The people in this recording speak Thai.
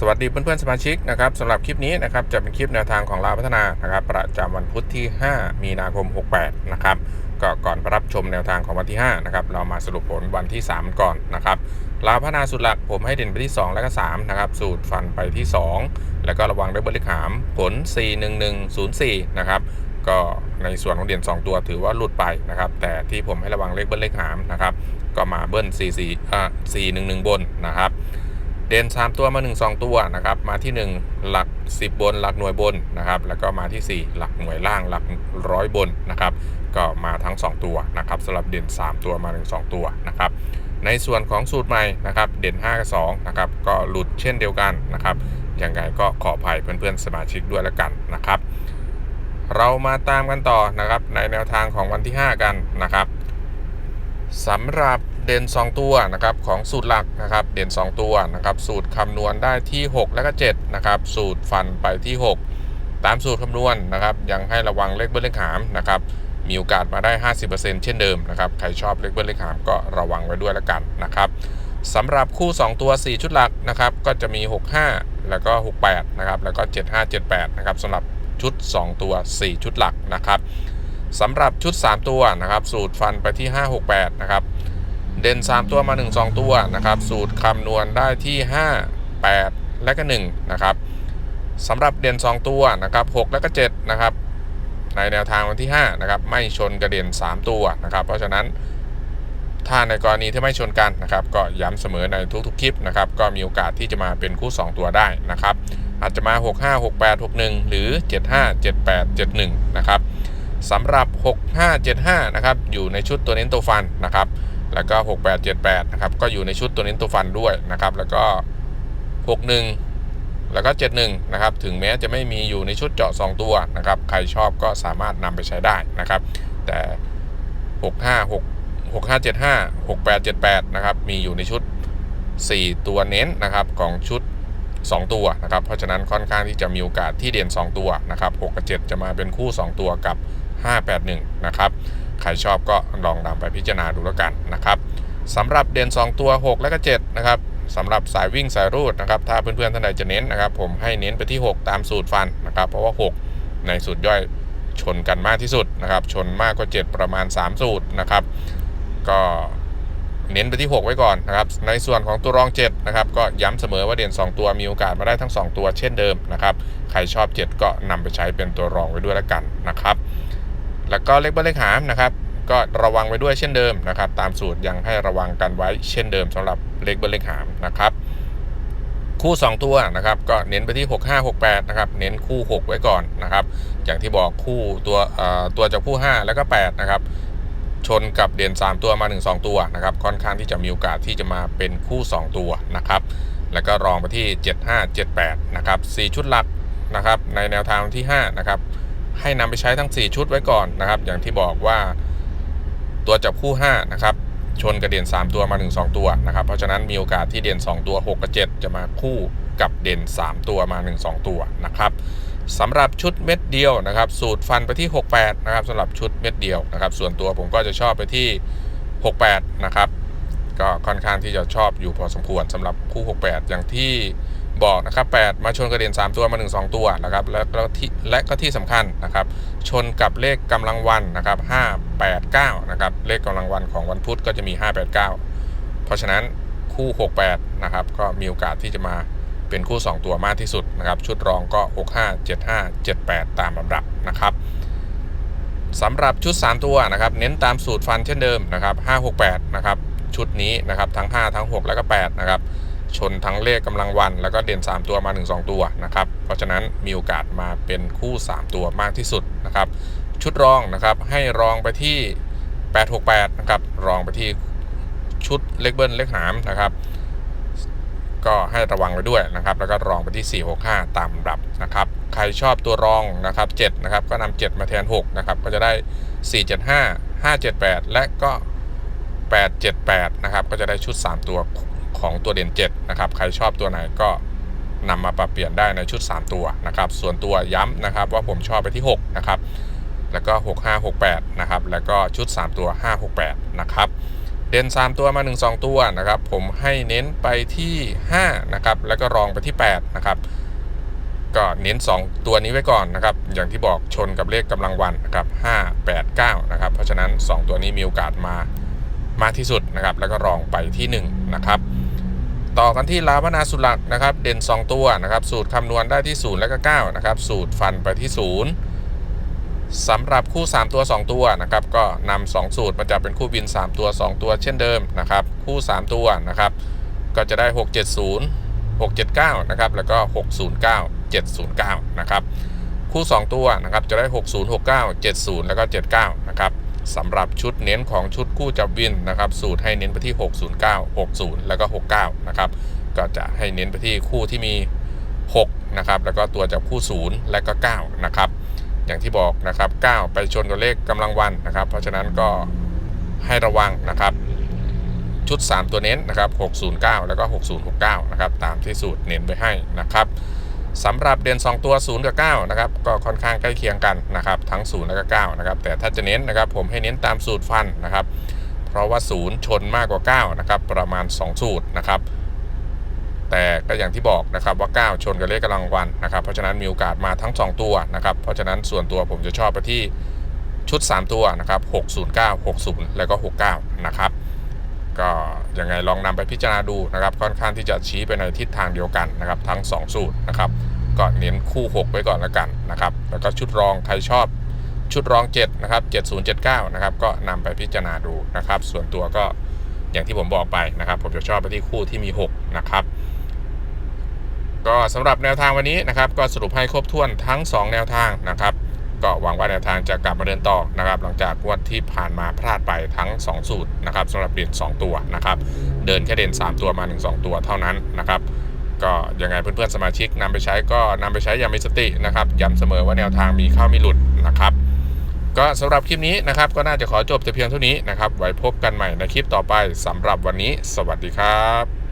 สวัสดีเพื่อนๆสมาชิกนะครับสำหรับคลิปนี้นะครับจะเป็นคลิปแนวทางของลาวพัฒนานะครับประจำวันพุธที่ 5 มีนาคม 68 นะครับก็ก่อนรับชมแนวทางของวันที่ 5 นะครับ เรามาสรุปผลวันที่ 3 ก่อนนะครับลาวพัฒนาสุดหลักผมให้เด่นไปที่ 2 และก็ 3 นะครับ สูตรฟันไปที่ 2 แล้วก็ระวังด้วยเบร์เลขหามผล 41104 นะครับก็ในส่วนของเด่น2 ตัวถือว่าหลุดไปนะครับ แต่ที่ผมให้ระวังเลขเบอร์เลขหามนะครับ ก็มาเบิ้ล44อ่า411 บนนะครับ เด่น3 ตัวมา 1 2 ตัวนะครับมาที่ 1 หลัก 10 บน หลักหน่วยบนนะครับแล้วก็มาที่ 4 หลักหน่วยล่างหลักร้อยบนนะครับก็มาทั้ง 2 ตัวนะครับสำหรับเด่น 3 ตัวมา 1 2 ตัวนะครับในส่วนของสูตรใหม่นะครับเด่น5กับ2นะครับก็หลุดเช่นเดียวกันนะครับยังไงก็ขออภัยเพื่อนๆสมาชิกด้วยละกันนะครับ เรามาตามกันต่อนะครับในแนวทางของวันที่ 5 กันนะครับ สำหรับเด่น 2 ตัวนะครับของสูตรหลักนะครับเด่น 2 ตัวนะครับสูตรคำนวณได้ที่ 6 และก็7นะครับสูตรฟันไปที่ 6 ตามสูตรคำนวณนะครับยังให้ระวังเลขเบิ้ลเลขหามนะครับมีโอกาสมาได้ 50%เช่นเดิมนะครับใครชอบเลขเบิ้ลเลขหามก็ระวังไว้ด้วยละกันนะครับสำหรับคู่ 2 ตัว 4 ชุดหลักนะครับก็จะมี 65 แล้วก็ 68นะครับแล้วก็ 75 78นะครับสำหรับชุด 2 ตัว 4 ชุดหลักนะครับ สำหรับชุด 3 ตัวนะครับ สูตรฟันไปที่ 568 นะครับ เด่น 3 ตัวมา 1 2 ตัวนะครับ สูตรคำนวณได้ที่ 5 8 และก็ 1 นะครับสำหรับเด่น 2 ตัวนะครับ 6 และก็ 7 นะครับ ในแนวทางวันที่ 5 นะครับ ไม่ชนกระเด่น3 ตัวนะครับ เพราะฉะนั้นถ้าในกรณีที่ไม่ชนกันนะครับ ก็ย้ำเสมอในทุกๆคลิปนะครับ ก็มีโอกาสที่จะมาเป็นคู่ 2 ตัวได้นะครับ อาจจะมา 65 68 61 หรือ 75 78 71 นะครับ สำหรับ 6575 นะครับ อยู่ในชุดตัวเน้นตัวฟันนะครับ แล้วก็ 6878 นะครับ ก็อยู่ในชุดตัวเน้นตัวฟันด้วยนะครับ แล้วก็ 61 แล้วก็ 71 นะครับ ถึงแม้จะไม่มีอยู่ในชุดเจาะ 2 ตัวนะครับ ใครชอบก็สามารถนำไปใช้ได้นะครับ แต่ 65 6 6575 6878 นะครับ มีอยู่ในชุด 4 ตัวเน้นนะครับของชุด 2 ตัวนะครับ เพราะฉะนั้นค่อนข้างที่จะมีโอกาสที่เด่น 2 ตัวนะครับ6กับ7จะมาเป็นคู่ 2 ตัวกับ 581 นะครับ ใครชอบก็ลองนำไปพิจารณาดูแล้วกันนะครับสำหรับเด่น 2 ตัว 6 และก็ 7 นะครับสำหรับสายวิ่งสายรูดนะครับ ถ้าเพื่อนๆท่านใดจะเน้นนะครับ ผมให้เน้นไปที่ 6 ตามสูตรฟันนะครับ เพราะว่า 6 ในสูตรย่อยชนกันมากที่สุดนะครับ ชนมากกว่า 7 ประมาณ 3 สูตรนะครับ ก็เน้นไปที่ 6 ไว้ก่อนนะครับ ในส่วนของตัวรอง 7 นะครับ ก็ย้ำเสมอว่าเด่น 2 ตัวมีโอกาสมาได้ทั้ง 2 ตัวเช่นเดิมนะครับ ใครชอบ 7 ก็นำไปใช้เป็นตัวรองไว้ด้วยแล้วกันนะครับ แล้วก็เลขเบิ้ลเลขหามนะครับ ก็ระวังไว้ด้วยเช่นเดิมนะครับ ตามสูตรยังให้ระวังกันไว้เช่นเดิมสำหรับเลขเบิ้ลเลขหามนะครับ คู่ 2 ตัวนะครับ ก็เน้นไปที่ 6 5 6 8 นะครับ เน้นคู่ 6 ไว้ก่อนนะครับ อย่างที่บอกคู่ตัวเอ่อตัวจากคู่ 5 แล้วก็ 8 นะครับชนกับเด่น3 ตัวมา 1 2 ตัวนะครับ ค่อนข้างที่จะมีโอกาสที่จะมาเป็นคู่ 2 ตัวนะครับ แล้วก็รองไปที่ 7 5 7 8 นะครับ4ชุดหลักนะครับ ในแนวทางที่ 5 นะครับ ให้นำไปใช้ทั้ง 4 ชุดไว้ก่อนนะครับ อย่างที่บอกว่าตัวจับคู่5นะครับชนกับเด่น 3 ตัวมา 1 2 ตัวนะครับ เพราะฉะนั้นมีโอกาสที่เด่น 2 ตัว 6 กับ 7 จะมาคู่กับเด่น 3 ตัวมา 1 2 ตัวนะครับสำหรับชุดเม็ดเดียวนะครับ สูตรฟันไปที่ 68 นะครับสำหรับชุดเม็ดเดียวนะครับ ส่วนตัวผมก็จะชอบไปที่ 68 นะครับ ก็ค่อนข้างที่จะชอบอยู่พอสมควรสำหรับคู่ 68 อย่างที่ บอกนะครับ8มาชนกระเด็น 3 ตัวมา 1 2 ตัวนะครับแล้วก็ที่และก็ที่สำคัญนะครับ ชนกับเลขกำลังวันนะครับ589นะครับเลขกำลังวันของวันพุธก็จะมี 589 เพราะฉะนั้นคู่ 68นะครับก็มีโอกาสที่จะมาเป็นคู่ 2 ตัวมากที่สุดนะครับชุดรองก็ 65 75 78 ตามลำดับนะครับสำหรับชุด 3 ตัวนะครับเน้นตามสูตรฟันเช่นเดิมนะครับ568นะครับชุดนี้นะครับทั้ง 5 ทั้ง 6 แล้วก็8นะครับ ชนทั้งเลขกำลังวัน แล้วก็เด่น 3 ตัวมา 1 2 ตัวนะครับ เพราะฉะนั้นมีโอกาสมาเป็นคู่ 3 ตัวมากที่สุดนะครับ ชุดรองนะครับให้รองไปที่ 868 นะครับ รองไปที่ชุดเลขเบิ้ลเลขหามนะครับ ก็ให้ระวังไว้ด้วยนะครับ แล้วก็รองไปที่ 465 ตามลำดับนะครับ ใครชอบตัวรองนะครับ7นะครับ ก็นำ7มาแทน6นะครับ ก็จะได้ 475 578 และก็878 นะครับ ก็จะได้ชุด 3 ตัว ของตัวเด่น7นะครับใครชอบตัวไหนก็นำมาปรับเปลี่ยนได้ในชุด 3 ตัวนะครับส่วนตัวย้ำนะครับว่าผมชอบไปที่6นะครับแล้วก็ 6568นะครับแล้วก็ชุด 3 ตัว 568นะครับเด่น 3 ตัวมา 1 2 ตัวนะครับผมให้เน้นไปที่5นะครับแล้วก็รองไปที่8นะครับก็เน้น 2 ตัวนี้ไว้ก่อนนะครับอย่างที่บอกชนกับเลขกำลังวันนะครับ5 8 9นะครับเพราะฉะนั้น 2 ตัวนี้มีโอกาสมามากที่สุดนะครับแล้วก็รองไปที่ 1 นะครับ ต่อกันที่ลาวนาสุลักนะครับ เด่น 2 ตัวนะครับ สูตรคำนวณได้ที่ 0 และก็9นะครับ สูตรฟันไปที่ 0สำหรับคู่ 3 ตัว 2 ตัวนะครับ ก็นำ2สูตรมาจับเป็นคู่บิน 3 ตัว 2 ตัวเช่นเดิมนะครับ คู่ 3 ตัวนะครับ ก็จะได้ 670 679นะครับ แล้วก็ 609 709นะครับ คู่ 2 ตัวนะครับ จะได้ 6069 70 แล้วก็ 79นะครับ สำหรับชุดเน้นของชุดคู่จับวินนะครับสูตรให้เน้นไปที่ 609 60 แล้วก็ 69 นะครับ ก็จะให้เน้นไปที่คู่ที่มี 6 นะครับ แล้วก็ตัวจับคู่ 0 และก็ 9 นะครับ อย่างที่บอกนะครับ 9 ไปชนกับเลขกำลังวันนะครับ เพราะฉะนั้นก็ให้ระวังนะครับ ชุด 3 ตัวเน้นนะครับ 609 แล้วก็ 6069 นะครับ ตามที่สูตรเน้นไว้ให้นะครับ สำหรับเด่น2 ตัว 0 กับ 9 นะครับ ก็ค่อนข้างใกล้เคียงกันนะครับ ทั้ง 0 และก็9นะครับ แต่ถ้าจะเน้นนะครับผมให้เน้นตามสูตรฟันนะครับ เพราะว่า 0 ชนมากกว่า 9 นะครับ ประมาณ 2 สูตรนะครับ แต่ก็อย่างที่บอกนะครับว่า 9 ชนกับเลขกำลังวันนะครับ เพราะฉะนั้นมีโอกาสมาทั้ง 2 ตัวนะครับ เพราะฉะนั้นส่วนตัวผมจะชอบไปที่ชุด 3 ตัวนะครับ 609 60 แล้วก็ 69 นะครับก็ยังไงลองนำไปพิจารณาดูนะครับ ค่อนข้างที่จะชี้ไปในทิศทางเดียวกันนะครับ ทั้ง 2 สูตรนะครับ ก็เน้นคู่ 6 ไว้ก่อนแล้วกันนะครับ แล้วก็ชุดรองใครชอบชุดรอง7นะครับ7079นะครับก็นำไปพิจารณาดูนะครับ ส่วนตัวก็อย่างที่ผมบอกไปนะครับ ผมจะชอบไปที่คู่ที่มี 6 นะครับ ก็สำหรับแนวทางวันนี้นะครับ ก็สรุปให้ครบถ้วนทั้ง 2 แนวทางนะครับ ก็หวังว่าแนวทางจะกลับมาเดินต่อนะครับ หลังจากวันที่ผ่านมาพลาดไปทั้ง 2 สูตรนะครับสำหรับเด่น2 ตัวนะครับ เดินแค่เด่น 3 ตัวมา 1 2 ตัวเท่านั้นนะครับ ก็ยังไงเพื่อนๆสมาชิกนำไปใช้ก็นำไปใช้อย่างมีสตินะครับย้ำเสมอว่าแนวทางมีเข้ามีหลุดนะครับ ก็สำหรับคลิปนี้นะครับก็น่าจะขอจบแต่เพียงเท่านี้นะครับไว้พบกันใหม่ในคลิปต่อไปสำหรับวันนี้ สวัสดีครับ